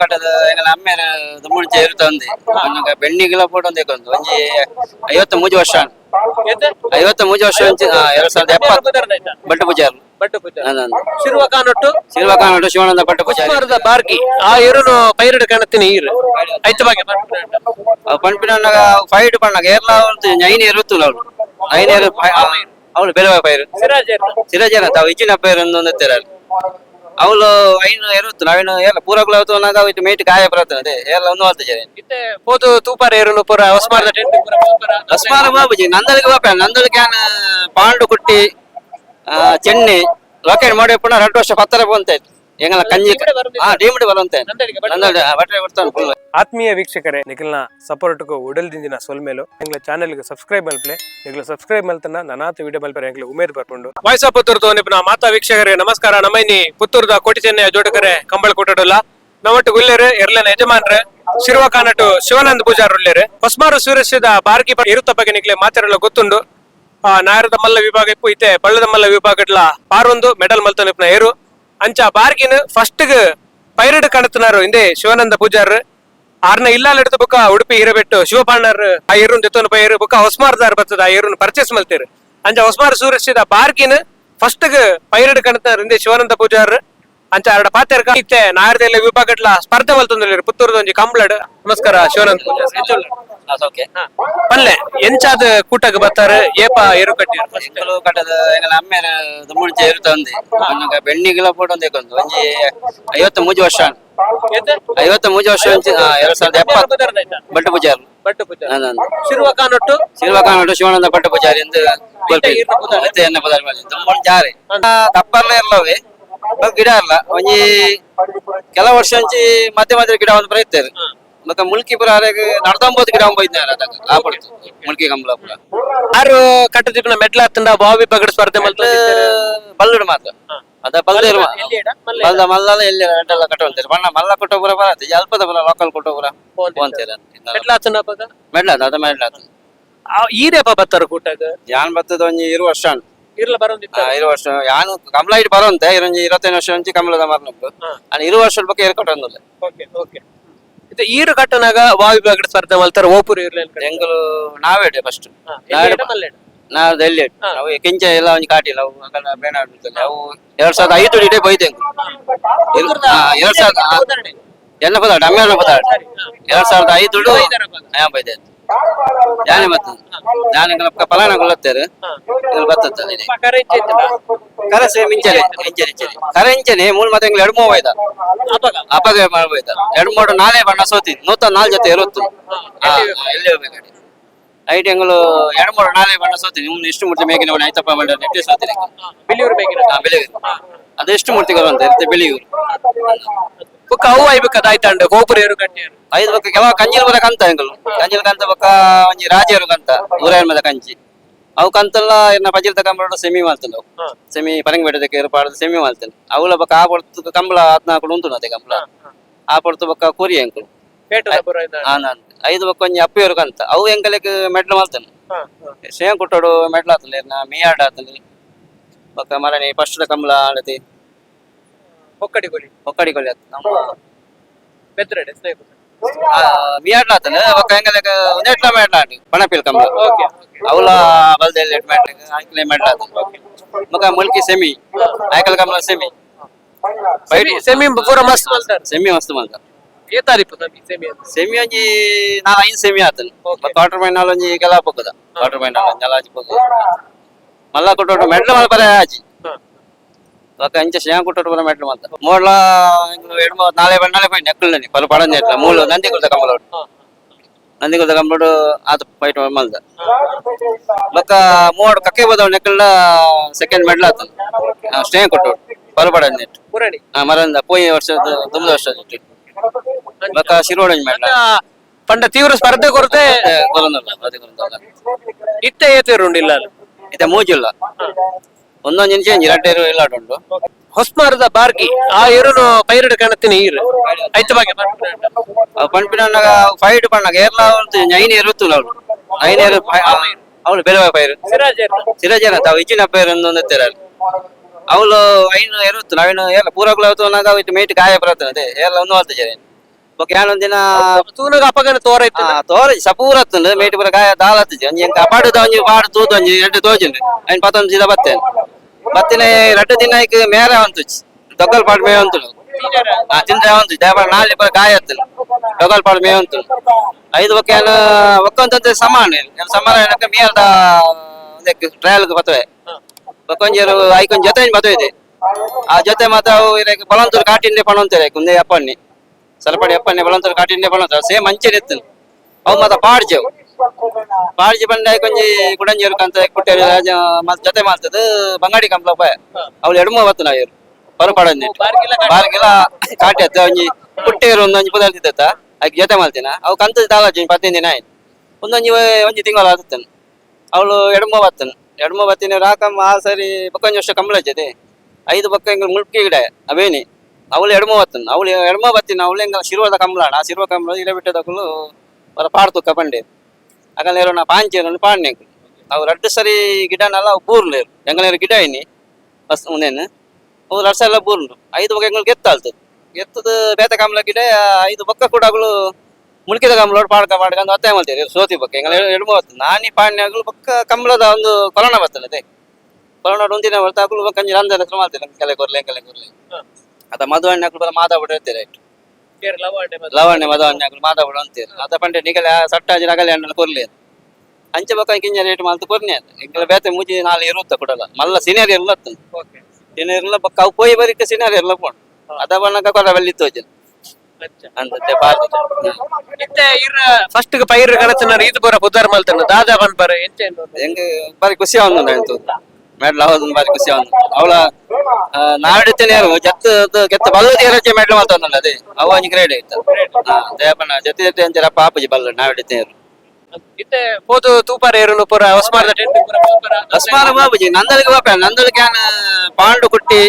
ಕಟ್ಟದ ಎಂಗಲ ಅಮ್ಮೆರ ಮುಂಚೆ ಇರುತ್ತಂದೆ ನನಗೆ ಬೆಣ್ಣಿಗೆಲ್ಲ ಪೋಟೊಂದು ಒಂದು ಒಂಜಿ ಐವತ್ತ ಮೂಜಿ ವರ್ಷ ಐವತ್ತು ಮೂಜಿ ವರ್ಷ ಎರಡ್ ಸಾವಿರದ ಎಪ್ಪತ್ತು. ಬಟ್ಟು ಪೂಜಾರ್. ಬಟ್ಟು ಪೂಜ ನಂದು ಶಿರುವ ಕಾನೊಟ್ಟು ಶಿಲ್ವಕಾನಡು ಶಿವಾನಂದ ಬಟ್ಟು ಪೂಜಾರಿ. ಬಾರ್ಕಿ. ಆ ಏರುನು ಪೈರಡ್ ಕಾಣತ್ತಿನ ಈರು ಐತ ಬಗ್ಗೆ ಪಂಪಿನಾಗ ಫೈಟ್ ಪಣ್ಣಗ ಏರ್ಲ ಒಂದು ಐನೇ ಇರುತ್ತಲ್ಲ ಅವಳು ಐನೇ ಅವಳು ಬೆಳವ ಪೈರು. ಸಿರಾಜ್ ಸಿರಜನ ತಾವು ಇಚ್ಚಿನ ಪೈರು ಒಂದು ಅವಳು ಐನು ಎರವತ್ತು ನಾವೇನು ಎಲ್ಲ ಪೂರ ಗುಲಾವತ್ತು ನಾಗ ಅವತ್ತು ಮೇಟ್ ಗಾಯ ಬರತ್ತೆ ಅದೇ ಎಲ್ಲ ಒಂದು ಮಾಡ್ತಿದ್ದಾರೆ ಜನ. ಪೋದು ತೂಪಾರ ಏರಲು ಪೂರ ಹೊಸಮಾರ ಟೆಂಟ್ ಹೊಸಮಾರ ಬಾಬುಜಿ ನಂದಳಿಗ ಬಾಪ ನಂದಳಿಗೆ ಪಾಂಡು ಕುಟ್ಟಿ ಚೆನ್ನಿ ಲೊಕೇಟ್ ಮಾಡಿ ಪುನಃ ಎರಡು ವರ್ಷ ಪತ್ತರ ಬಂತಾಯ್ತು ಕಂಜಿ. ಹಾ ಡೀಮ್ಡ್ ಬರುವಂತೆ. ಬಟ್ಟೆ ಆತ್ಮೀಯ ವೀಕ್ಷಕರೇ ನಿಖಿಲ್ನ ಸಪೋರ್ಟ್ಗೂ ಉಡಲ್ದಿಂದಿನ ಸೊಲ್ಮೇಲು. ನಿಂಗ್ಲ ಚಾನೆಲ್ಗೆ ಸಬ್ಸ್ಕ್ರೈಬ್ ಮಲ್ಪಲೆ ನಿಗ್ಲ ಸಬ್ಸ್ಕ್ರೈಬ್ ಮಲ್ತನ ನನಾತ ವಿಡಿಯೋ ಮಲ್ಪರೆ ಎಂಗ್ಲ ಉಮೇದ್ ಬರ್ಕೊಂಡು. ವಾಯ್ಸ್ ಆಫ್ ನಿಪ್ನ ಮಾತಾ ವೀಕ್ಷಕರೇ ನಮಸ್ಕಾರ. ನಮ್ಮೈನಿ ಪುತ್ತೂರ್ದ ಕೋಟಿ ಚೆನ್ನೆಯ ಜೋಡಕರೆ ಕಂಬಳ ಕೊಟ್ಟಡಲ್ಲ ನಮ್ಮಟ್ಟು ಗುಲ್ಲೇರು ಎರ್ಲೆನ ಯಜಮಾನ್ರೆ ಶಿರುವ ಕಾನಟು ಶಿವಾನಂದ ಪೂಜಾರ್ ಉಳ್ಳೇರು ಹೊಸ್ಮಾರು ಸುರಕ್ಷಿತ ಬಾರಕಿ ಇರುತ್ತ ಬಗ್ಗೆ ನಿಗ್ಲೆ ಮಾತಾಡಲು ಗೊತ್ತುಂಡು. ಆ ನಾಯರದ ಮಲ್ಲ ವಿಭಾಗ ಇಪ್ಪು ಇತ್ತೆ ಬಳ್ಳದ ಮಲ್ಲ ವಿಭಾಗಡ್ಲ ಪಾರೊಂದು ಮೆಡಲ್ ಮಲ್ತನಿಪ್ನ ಏರು. ಅಂಚ ಬಾರ್ಗಿನ್ ಫಸ್ಟ್ ಪೈರಡ್ ಕಾಣುತ್ತಿನಾರು ಹಿಂದೆ ಶಿವಾನಂದ ಪೂಜಾರ್ ಆರ್ನ ಇಲ್ಲಾಲ್ ಹಿಡಿದು ಬುಕ್ಕ ಉಡುಪಿ ಹಿರಬೆಟ್ಟು ಶಿವಪಾಂಡರ್ ಆ ಏರುನ್ ಜೊತೆ ಪೈರು ಬುಕ್ಕ ಹೊಸ್ಮಾರ್ದಾರ್ ಬರ್ತದ ಆ ಏರುನ್ ಪರ್ಚೇಸ್ ಮಲ್ತೀರ್. ಅಂಚ ಹೊಸ್ಮಾರ್ ಸೂರಿಸಿದ ಬಾರ್ಗಿನ್ ಫಸ್ಟ್ ಪೈರಡ್ ಕಾಣುತ್ತಿನಾರು ಹಿಂದೆ ಶಿವಾನಂದ ಪೂಜಾರ್ ಅಂಚ ಆರಡ ಪಾತೆರ್ ಇತ್ತೆ ನಾಯರ್ದೆಲ್ಲ ವಿಭಾಗಡ್ಲ ಸ್ಪರ್ಧೆ ಬಲ್ತೊಂದುಲ್ಲೆರ್ ಪುತ್ತೂರದ ಒಂಜಿ ಕಂಬ್ಳಡ್. ನಮಸ್ಕಾರ ಶಿವನಂದ್ ಪೂಜಾರ್ ಪಲ್ಲೆ ಎಂಚಾದ ಕೂಟಕ್ಕೆ ಬರ್ತಾರೆ ಏಪ ಏರು ಕಟ್ಟಿ ಎಂಕಲು ಕಟ್ಟದ ಎಂಗಲ ಅಮ್ಮೆರ ಮುಂಚೆ ಇರುತ್ತಂದೆ ನನಗೆ ಬೆಣ್ಣಿಗೆಲ್ಲ ಪೋಟೊಂದು ಒಂದು ಒಂಜಿ ಐವತ್ತು ಮೂಜಿ ವರ್ಷ. ಐವತ್ತು ಮೂಜಿ ವರ್ಷ ಎರಡ್ ಸಾವಿರದ ಎಪ್ಪತ್ತು. ಬಟ್ಟು ಪೂಜಾರ್. ಬಟ್ಟು ಪೂಜಾ ನಂದು ಶಿರುವ ಕಾನೊಟ್ಟು? ಶಿಲ್ವಕಾನಡು ಶಿವಾನಂದ ಪಟ್ಟು ಪೂಜಾರಿ ಎಂದು ಮತ್ತೆ ಎನ್ನ ಪದಾರ್ಥ ಮಾಡಿ ತುಂಬ ಜಾರೆ. ಕಪ್ಪರ್ಲ ಇರ್ಲವೆ. ಗಿಡ ಅಲ್ಲ. ಒಂಜಿ ಕೆಲ ವರ್ಷ ಅಂಚಿ ಮಧ್ಯ ಮಧ್ಯ ಗಿಡ ಒಂದು ಬರೀತಾರೆ ಮತ್ತೆ ಮುಲ್ಕಿ ಪುರ ನಡ್ದಂಬೋದು ಗಿಡ ಒಂಬೈದು ಅದಾಗ ಆ ಪಡ್ತು ಮುಲ್ಕಿ. ಕಂಬಳ ಪುರ. ಆರು ಕಟ್ಟದಿಪ್ಪಿನ ಮೆಟ್ಲ ಹತ್ತಿಂದ ಬಾವಿ ಪಗಡ ಸ್ಪರ್ಧೆ ಮತ್ತೆ ಬಲ್ಲುಡು ಮಾತ್ರ. ಅದ ಬಲ್ದಿರು ಮಲ್ಲ ಮಲ್ಲ ಎಲ್ಲಿ ರೆಡ್ಡೆಲ್ಲ ಕಟ್ಟುವಂತೀರಿ ಬಣ್ಣ ಮಲ್ಲ ಕೊಟ್ಟು ಪುರ ಬರತ್ತೆ. ಅಲ್ಪದ ಪುರ ಲೋಕಲ್ ಕೊಟ್ಟು ಪುರ ಅಂತೀರ ಮೆಟ್ಲ ಹತ್ತಿನ ಮೆಡ್ಲ ಅದ ಮೆಡ್ಲ ಹತ್ತು ಈರೇಪ ಬತ್ತಾರ ಕೂಟ ಯಾನ್ ಬತ್ತದ ಒಂಜಿ ಇರು ವರ್ಷ ಉಂಟು. ಇರ್ಲ ಬರೋದಿತ್ತ ಆ, ಇರು ವರ್ಷ. ಯಾನು ಕಮಲ ಇಟ್ಟು ಬರೋಂತೆ. ಇರೊಂಜಿ ಇರತ್ತೈದು ವರ್ಷ ಮರ್ನಕ್ಕು ಹಾ. ಬಗ್ಗೆ ಏರ್ಕೊಟ್ಟೊಂದಿಲ್ಲ ಓಕೆ ಓಕೆ. ಇದು ಈರು ಕಟ್ಟನಾಗ ಬಗಡ್ ಸ್ಪರ್ಧೆ ಮಲ್ತಾರ ಓಪುರು ಇರ್ಲಿಲ್ಲ ಎಂಗಲು ನಾವೇ ಫಸ್ಟ್ ನಾವು ಅವು ಕೆಂಚ ಎಲ್ಲ ಒಂಜಿ ಕಾಟಿಲ್ಲ ಅವು ಅಂಕಲ್ ಬೇಡ ಆಡ್ಬಿಡ್ತಲ್ಲ ಅವು ಎರಡ್ ಸಾವಿರದ ಐದು ಇಡೇ ಬೈದೆ ಎರಡ್ ಸಾವಿರದ ಎಲ್ಲ ಪದಾರ್ಥ. ಎರಡ್ ಸಾವಿರದ ಐದು ಹಾ ಬೈದೆ. ಯಾನೆ ಬರ್ತದೆ ನಾನು ಫಲಾನ ಬರ್ತದೆ ಕರಸೆ ಮಿಂಚನೆ ಇಂಚನೆ ಇಂಚನೆ ಕರ ಇಂಚನೆ ಮೂಲ ಮತ್ತೆ ಎರಡು ಮೂವ ಆಯ್ತಾ ಅಪಗ ಮಾಡ್ಬೋದ ಎರಡು ಮೂರು ನಾಳೆ ಬಣ್ಣ ಸೋತಿ. ನೂತ ನಾಲ್ ಜೊತೆ ಇರುತ್ತು. ಎಲ್ಲಿ ಹೋಗ್ಬೇಕು ಐಟ್ ಎಂಗಳು ಎರಡು ಮೂರು ನಾಳೆ ಬಣ್ಣ ಸೋತಿ. ನಿಮ್ದು ಇಷ್ಟು ಮೂರ್ತಿ ಮೇಗಿನ ಒಳ್ಳೆ ಆಯ್ತಪ್ಪ ಮಾಡಿ ನೆಟ್ಟಿ ಸೋತಿರಿ ಬೆಳಿಯೂರು ಬೆಳಿಯೂರು. ಅದು ಎಷ್ಟು ಮೂರ್ತಿಗಳು ಅಂತ ಇರುತ್ತೆ ಬೆಳಿಯೂರು. ಬುಕ್ಕ ಅವು ಐಬಕ ದಾಯ್ತಾಂಡ ಗೋಪುರ ಏರು ಕಟ್ಟಿ ಐದು ಬಕ್ಕ ಕೆಲವು ಕಂಜಿಲ್ ಬದ ಕಂತ ಎಂಗಳು ಕಂಜಿಲ್ ಕಂತ ಬಕ್ಕ ಒಂಜಿ ರಾಜೇರು ಕಂತ ಊರೇನ್ ಮದ ಕಂಚಿ ಅವು ಕಂತಲ್ಲ ಎನ್ನ ಪಜಿಲ್ ಕಂಬಳ ಸೆಮಿ ಮಾಡ್ತಾನೆ ಅವು. ಸೆಮಿ ಪರಂಗ ಬೇಡದಕ್ಕೆ ಏರ್ಪಾಡು ಸೆಮಿ ಮಾಡ್ತಾನೆ ಅವಳ ಬಕ್ಕ ಆ ಪಡ್ತು ಕಂಬಳ ಹದ್ನಾಲ್ಕು ಉಂಟು ಅದೇ ಕಂಬಳ. ಆ ಪೊಡ್ತು ಬಕ್ಕ ಕೊರಿ ನಾನು. ಐದು ಬಕ್ಕ ಒಂಜಿ ಅಪ್ಪಿಯವರು ಕಂತ. ಅವು ಎಂಕಲಕ್ಕೆ ಮೆಡ್ಲು ಮಾಡ್ತಾನೆ ಸೇಮ್ ಕುಟ್ಟೋಡು ಮೆಡ್ಲ್ ಆತಲೆ ಮೀ ಆಡ ಆತಲೆ ಬಕ್ಕ ಮರಣಿ ಫಸ್ಟ್ ಕಂಬಳ ಆಡತಿ ಒಕ್ಕಡಿ ಗೊಲಿ ಒಕ್ಕಡಿ ಕೊಲ್ಲಿ ಆತ ನಮ್ಮ ಬೆದ್ರಡೆ ಮೀಯಾಡ್ಲ ಆತಲೆ ಬಕ್ಕ ಎಂಕಲಕ್ಕೆ ನೆಟ್ಲ ಮೆಡ್ಲ ಆಡಿ ಪಣಪಿಲ್ ಕಂಬಳ ಓಕೆ ಅವಳ ಬಲ್ದೆಲ್ಲ ಎಟ್ ಮೆಡ್ಲ ಆಂಕ್ಲೆ ಮೆಡ್ಲ ಆತ ಬಕ್ಕ Mulki semi Aikala Kambala semi semi semi ಪೂರ ಮಸ್ತ್ ಮಲ್ತಾರ ಸೆಮಿ ಮಸ್ತ್ ಮಂತ ಏ ತಾರೀಫು ನಮಗೆ ಸೆಮಿ ಅಂತ ಸೆಮಿ ಒಂಜಿ ನಾ ಐದು ಸೆಮಿ ಆತನ್ Okay. ಕ್ವಾರ್ಟರ್ ಫೈನಲ್ ಒಂಜಿ ಕೆಲ ಪಕ್ಕದ ಕ್ವಾರ್ಟರ್ ಫೈನಲ್ ಒಂಜಿ ಅಲಾಜಿ ಪಕ್ಕ ಮಲ್ಲ ಕೊಟ್ಟೋಟು ಮೆಡ್ಲ್ ಮಲ್ಲ ಬರ ಆಜಿ ఒక ఇంచు శ్యాంకుంటూ రూపాయలు మెట్లు మాత్రం మూడులో ఎడమ నాలుగు పడి నాలుగు పైన ఎక్కులని పలు పడని ఎట్లా మూడు నంది కులత కమ్మలోడు నంది కులత కమ్మలోడు ఆత బయట మల్ద ఒక మూడు కక్కే పోదాం నెక్కల సెకండ్ మెడల్ అవుతుంది శ్రేయం కొట్టోడు పలు పడని మరంద పోయి వర్ష తొమ్మిది వర్ష ఒక శిరోడి మెడల్ ಪಂಡ ತೀವ್ರ ಸ್ಪರ್ಧೆ ಕೊರತೆ ಇತ್ತೆ ಏತಿರುಂಡಿಲ್ಲ ಇದೆ ಮೂಜಿಲ್ಲ ಒಂದೊಂದು ಇಂಚ್ ಚೇಂಜ್ ಎರಡು ಇಲ್ಲ ಉಂಟು ಹೊಸ್ಮಾರದ ಬಾರ್ಕಿ ಆ ಏರುನು ಪೈರಡ್ ಕಾಣತ್ತೀನಿ ಈರು ಐತ ಬಾಗೆ ಪಂಪಿನಗ ಫೈಡ್ ಪಣ್ಣಗ ಏರ್ಲ ಅವ್ರದ್ದು ಐನ್ ಇರುತ್ತಲ್ಲ ಅವ್ರು ಐನ ಏರು ಅವಳು ಬೇರೆ ಪೈರು. ಸಿರಾಜೇನ ತಾವು ಇಚ್ಚಿನ ಪೈರು ಒಂದು ತೆರಲ್ಲಿ ಅವಳು ಐನು ಇರುತ್ತು ನಾವೇನು ಎಲ್ಲ ಪೂರಗ್ಲವತ್ತು ನಾಗ ಮೇಟ್ ಗಾಯ ಬರತ್ತೆ ಎಲ್ಲ ಒಂದು ಹೊತ್ತು ಜನ ಒಂದಿನ ತೂನಗ ಅಪಗನ ತೋರ ಇತ್ತು ತೋರ ಸಪೂರ ಹತ್ತುಂಡು ಮೇಟಿ ಪೂರ ಗಾಯ ದಾಲ ಹತ್ತಿಜಿ ಒಂಜಿ ಎಂಕ ಅಪಾಡುದ ಒಂಜಿ ಪಾಡು ತೂತು ಒಂಜಿ ಎಡ್ಡು ತೋಜುಂಡು. ಐನ್ ಪತ್ತೊಂದು ಸೀದ ಬತ್ತೇನೆ. ಬತ್ತಿನ ರಡ್ಡು ದಿನಕ್ಕೆ ಮೇರೆ ಅಂತುಜಿ ದೊಕ್ಕಲ್ ಪಾಡು ಮೇ ಅಂತು ಹಾ ಅಂತು ಡೇಬಲ್ ಪೂರ ಕಾಯ ಹತ್ತುಂಡು. ದೊಕ್ಕಲ್ ಪಾಡು ಮೇ ಅಂತು ಐದು ಬಕ್ಕೇನು ಸಮಾನ ಸಮಾನ ಮೇಲ್ದ ಒಂದಕ್ಕೆ ಟ್ರಯಲ್ಗೆ ಬತ್ತವೆ ಬಕ್ಕೊಂಜರು ಐಕೊಂದು ಜೊತೆ ಬತ್ತವೆ ಆ ಜೊತೆ ಮಾತ್ರ ಬಲಂತೂರು ಕಾಟಿಂದೆ ಪಣ ಅಂತಾರೆ ಕುಂದೆ ಅಪ್ಪಣ್ಣಿ. ಸರಪಡಿ ಅಪ್ಪಣ್ಣೆ ಬಲಂತೂರು ಕಾಟಿಂಡೆ ಪಣಂತಾರೆ ಸೇಮ್ ಅಂಚೆ ಎತ್ತನು ಅವು ಮಾತ್ರ ಪಾಡ್ಜೆವು. ಪಾಡ್ಜಿ ಬಂಡೆ ಕೊಂಜಿ ಗುಡಂಜಿರ್ ಕಂತ ಕುಟ್ಟೆ ಮತ್ ಜೊತೆ ಮಾಡ್ತದ, ಬಂಗಾಡಿ ಕಂಪ್ಲ ಅವ್ಳು ಎಡಮ ಬತ್ತು ನಾವು ಇವ್ರು ಹೊರಪಾಡಂದಿ ಬಾರ್ಗೆಲ್ಲ ಕಾಟಿ ಅತ್ತ ಒಂಜಿ ಕುಟ್ಟೆರು ಒಂದು ಒಂಜಿ ಪುದರ್ತಿತ್ತ ಅದಕ್ಕೆ ಜೊತೆ ಮಾಡ್ತೀನ? ಅವು ಕಂತ ದಾಲಾಜಿ ಪತ್ತಿನ ದಿನ ಆಯ್ತು ಒಂದೊಂಜಿ ಒಂಜಿ ತಿಂಗಳು ಆಗುತ್ತನು ಅವಳು ಎಡಮ ಬತ್ತನು ಎಡಮ ಬತ್ತಿನ ರಾಕಮ್ಮ ಆ ಸರಿ ಬಕ್ಕೊಂಜಿ ವರ್ಷ ಕಂಬಳ ಐದು ಬಕ್ಕ ಹಿಂಗ್ ಮುಳ್ಕಿ ಗಿಡ, ಅವೇನಿ. ಅವಳು ಎಡಮ ಬತ್ತನು ಅವಳು ಎಡಮ ಬತ್ತಿನ ಅವಳು ಹೆಂಗ ಶಿರ್ವದ ಕಂಬಳಾಣ ಆ ಶಿರ್ವ ಕಂಬಳ ಇರ ಬಿಟ್ಟದಕ್ಕೂ ಅವರ ಪಾಡ್ತು ಕಪಂಡೆ ಅಗಲೇರು ನಾ ಪಾಂಚೇರು ಪಾಡ್ನೆ. ಅವು ರಡ್ಡು ಸರಿ ಗಿಡನೆಲ್ಲ ಬೂರ್ಲೇರು ಎಂಗಲೇರು ಗಿಡ ಐನಿ ಬಸ್ ಮುಂದೇನು ಅವು ರಡ್ಸ ಎಲ್ಲ ಬೂರ್ಲು. ಐದು ಬಗೆ ಎಂಗಳು ಗೆತ್ತಾಳ್ತದೆ ಗೆತ್ತದ ಬೇತ ಕಂಬಳ ಗಿಡ, ಐದು ಬಕ್ಕ ಕೂಡ ಅವಳು ಮುಳುಕಿದ ಕಂಬಳ ಪಾಡ್ಕ ಪಾಡ್ಕೊಂಡು ಅತ್ತೆ ಮಾಡ್ತೀರಿ ಸೋತಿ ಬಕ್ಕ. ಎಂಗಳ ಎಡಮ ಬತ್ತು ನಾನಿ ಪಾಡ್ನೆಗಳು ಬಕ್ಕ ಕಂಬಳದ ಒಂದು ಕೊರೋನಾ ಅದೇ. ಕೊಲನ ಒಂದಿನ ಬರ್ತಾ ಬಕ್ಕಂಜಿ ನಂದನ ಹತ್ರ ಮಾಡ್ತೀರಿ ಕೆಲೆ ಕೊರ್ಲೆ ಕೆಲೆ ಕೊರ್ಲೆ. ಅದ ಮಧುವಣ್ಣ ಹಾಕಲು ಹಾಕಲು ಮಾತಾಡ್ಬಿಟ್ಟು ಇರ್ತೀರಿ ಲವಣ್ಯ ಮಧುವಣ್ಣ ಹಾಕಲು ಮಾತಾಡ್ಬಿಟ್ಟು ಅಂತೀರಿ ಅದ ಪಂಡೆ ನಿಗಲ ಸಟ್ಟಾಜಿ ನಗಲೆ ಹಣ್ಣು ಕೊರ್ಲಿ ಅಂತ. ಅಂಚೆ ಬಕ್ಕ ಕಿಂಜ ರೇಟ್ ಮಾಲ್ತು ಕೊರ್ನಿ ಅಂತ. ಇಂಕಲ ಬೇತೆ ಮುಜಿ ನಾಳೆ ಇರುತ್ತ ಕೊಡಲ್ಲ. ಮಲ್ಲ ಸೀನಿಯರ್ ಇರ್ಲತ್ತ ಸೀನಿಯರ್ ಇಲ್ಲ ಬಕ್ಕ ಅವು ಪೋಯಿ ಬರಿಕ ಸೀನಿಯರ್ ಇರ್ಲ ಪೋಣ ಅದ ಬಣ್ಣಕ ಕೊಡ ಬೆಲ್ಲಿ ತೋಜಿ. ಅಂತ ಪಾರ್ದು ಇತ್ತೆ ಇರ ಫಸ್ಟ್ ಪೈರ್ ಕಣಚನ ಇದು ಬರ ಬುದ್ಧರ್ ಮಲ್ತನ ದಾದಾ ಬನ್ ಬರ ಎಂತೆ ಹೆಂಗೆ ಬಾರಿ ಖುಷಿ ಅವನು ಆಯ್ತು ಮೆಡ್ಲ್ ಹೌದು ಬಾರಿ ಖುಷಿ ಅವನು. ಅವಳ ನಾಡಿದ್ದೇನೆ ಯಾರು ಜತ್ತು ಕೆತ್ತ ಬಲ್ಲದಿ ರಜೆ ಮೆಡ್ಲ್ ಮಾತಾಡಲ್ಲ ಅದೇ? ಅವ ಅಂಜಿ ಗ್ರೇಡ್ ಆಯ್ತು ದೇವಣ್ಣ ಜೊತೆ ಜೊತೆ ಅಂಜರ ಪಾಪಜಿ ಬಲ್ಲ ನಾಡಿದ್ದೇನೆ ಇತ್ತೆ ಪೋದು ತೂಪರ ಏರುಲು ಪುರ ಹೊಸ್ಮಾರ್ದ ಟೆಂಟ್ ಪುರ ಪೂಪರ ಅಸ್ಮಾನ ಬಾಬುಜಿ ನಂದಲಿಗೆ ಬಾಪ ನಂದಲಿಗೆ ಪಾಂಡು ಕುಟ್ಟಿ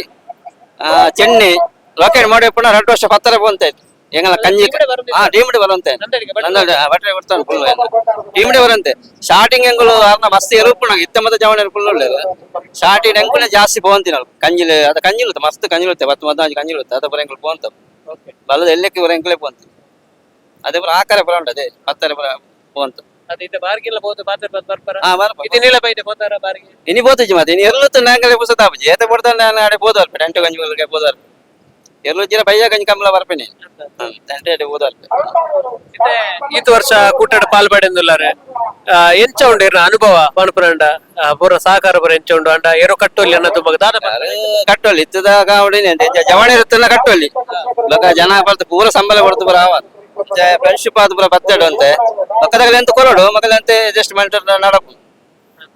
ಚೆನ್ನಿ ಲೊಕೇಟ್ ಮಾಡಿ ಪುನಃ ಎರಡು ವರ್ಷ ಪತ್ತರ ಬಂತಾಯ್ತು எங்களை கஞ்சி ஆ டீம்டி வரந்தே ಬಟ್ರೆ ಬರ್ತಾನೆ ಫುಲ್ ಟೀಮ್ಡಿ ಬರಂತೆ ಸ್ಟಾರ್ಟಿಂಗ್ ಹೆಂಗಲು ಅರ್ನ ಮಸ್ತ್ ಎರುಪು ನಂಗೆ ಇತ್ತ ಮತ್ತೆ ಜವನ ಫುಲ್ ಸ್ಟಾರ್ಟಿಂಗ್ ಹೆಂಗುಲೆ ಜಾಸ್ತಿ ಬೋಂತಿ ನಾವು ಕಂಜಿಲ್ ಅದ ಕಂಜಿಲುತ್ತೆ ಮಸ್ತ್ ಕಂಜಿಲುತ್ತೆ ಬತ್ತು ಮತ್ತೆ ಕಂಜಿಲುತ್ತೆ ಅದ ಬರ ಹೆಂಗಲು ಬೋಂತ ಬಲದ ಎಲ್ಲಕ್ಕೆ ಬರ ಹೆಂಗಲೇ ಬೋಂತಿ ಅದೇ ಬರ ಆಕಾರ ಬರ ಉಂಟು ಅದೇ. ಹತ್ತರ ಬರ ಬೋಂತ ಇನಿ ಬೋತಿ ಮತ್ತೆ ಇನಿ ಎರ್ಲುತ್ತೆ ನಾಂಗಲೇ ಪುಸತಾಪಜ್ಜಿ ಟೆಂಟು ಬರ್ತಾನೆ ನಾನು ಆಡೆ ಗಂಜಿ ಬೋದಾರ್ಪೆ ಎರಡೂರು ಜಿಲ್ಲೆ ಬೈಜಾಗ ಕಂಕಂಬಲ ಬರ್ಪೇನೆ ದಂಡೇಡಿ ಓದಲ್ಪೆ ಇದೆ. ಈತ ವರ್ಷ ಕೂಟಡ ಪಾಲ್ಪಾಡೆಂದುಲ್ಲಾರೆ ಎಂಚ ಉಂಡು ಇರ್ನ ಅನುಭವ ಪಣಪುರ ಅಂಡ ಪೂರ ಸಹಕಾರ ಪೂರ ಎಂಚ ಉಂಡು ಅಂಡ ಏರೋ ಕಟ್ಟೋಲಿ ಅನ್ನೋದು ಬಗ್ಗೆ ದಾದ ಕಟ್ಟೋಲಿ ಇತ್ತದಾಗ ಅವಡೇನೆ ಜವಾಣಿ ಇರುತ್ತಲ್ಲ ಕಟ್ಟೋಲಿ. ಲೋಕ ಜನ ಬರ್ತು ಪೂರ ಸಂಬಳ ಕೊಡ್ತು ಪೂರ ಆವ. ಫ್ರೆಂಡ್ಶಿಪ್ ಆದ ಪೂರ ಬತ್ತಡು ಅಂತೆ. ಮಕ್ಕದಾಗ ಎಂತ ಕೊರೋಡು ಮಕ್ಕದಂತೆ ಅಡ್ಜಸ್ಟ್ ಮಾಡ್ತಾರೆ ನಡಪು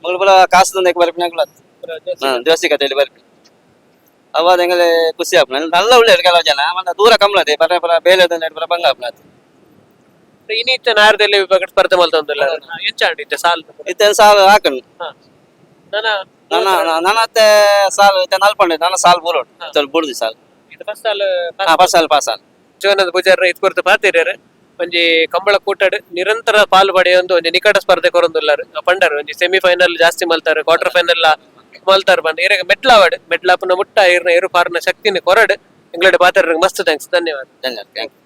ಮುಳುಬಲ ಕಾಸು ಬರ್ಪಿನಾಗ್ಲತ್ತು ದಿವಸಿಗೆ ಬರ್ಪಿ ಅವಾದ ಹೆಂಗಲೆ ಖುಷಿ ಆಪ್ನ ನಲ್ಲ ಒಳ್ಳೆ ಕೆಲವು ಜನ. ಮತ್ತೆ ದೂರ ಕಮ್ಲದೆ ಬರ ಬರ ಬೇಲೆ ಬರ ಬಂಗ ಆಪ್ನ ಇನ್ನಿತ್ತ ನಾರದಲ್ಲಿ ವಿಭಾಗ ಸ್ಪರ್ಧೆ ಮಲ್ತೊಂದಿಲ್ಲ ಇತ್ತೆ ಸಾಲ್? ಇತ್ತೆ ಸಾಲು ಹಾಕಣ್ ನನ್ನ ನನ್ನ ನನ್ನ ಅತ್ತೆ ಸಾಲು ಇತ್ತೆ ನಲ್ಪಂಡೆ. ನನ್ನ ಸಾಲು ಬೂರೋಡು ಸ್ವಲ್ಪ ಬುಡ್ದಿ ಸಾಲು. ಇದು ಫಸ್ಟ್ ಸಾಲ್ ಪಾಸ್ ಸಾಲು ಪಾಸ್ ಸಾಲು. ಜೀವನದ ಪೂಜಾರ ಇದು ಕುರಿತು ಪಾತಿರ್ಯಾರ. ಒಂಜಿ ಕಂಬಳ ಕೂಟಡ್ ನಿರಂತರ ಪಾಲು ಪಡೆಯೊಂದು ಒಂಜಿ ನಿಕಟ ಸ್ಪರ್ಧೆ ಕೊರೊಂದುಲ್ಲಾರು. ಪಂಡರು ಒಂಜಿ ಸೆಮಿಫೈನಲ್ ಜಾಸ್ತಿ ಮಲ್ತಾರೆ ಕ್ವಾರ್ಟರ್ ಫೈನಲ್ ಮಲ್ತಾರ ಬಂದ್. ಇರಗ ಮೆಟ್ಲಾವಡ್. ಮೆಟ್ಲಾಪನ ಮುಟ್ಟ ಇರ್ನ ಇರು ಪಾರ್ನ ಶಕ್ತಿನ ಕೊರಡ್. ಎಂಗ್ಲಡ್ ಪಾತ್ರ ಮಸ್ತ್ ಥ್ಯಾಂಕ್ಸ್ ಧನ್ಯವಾದ. ಧನ್ಯವಾದ. Thank you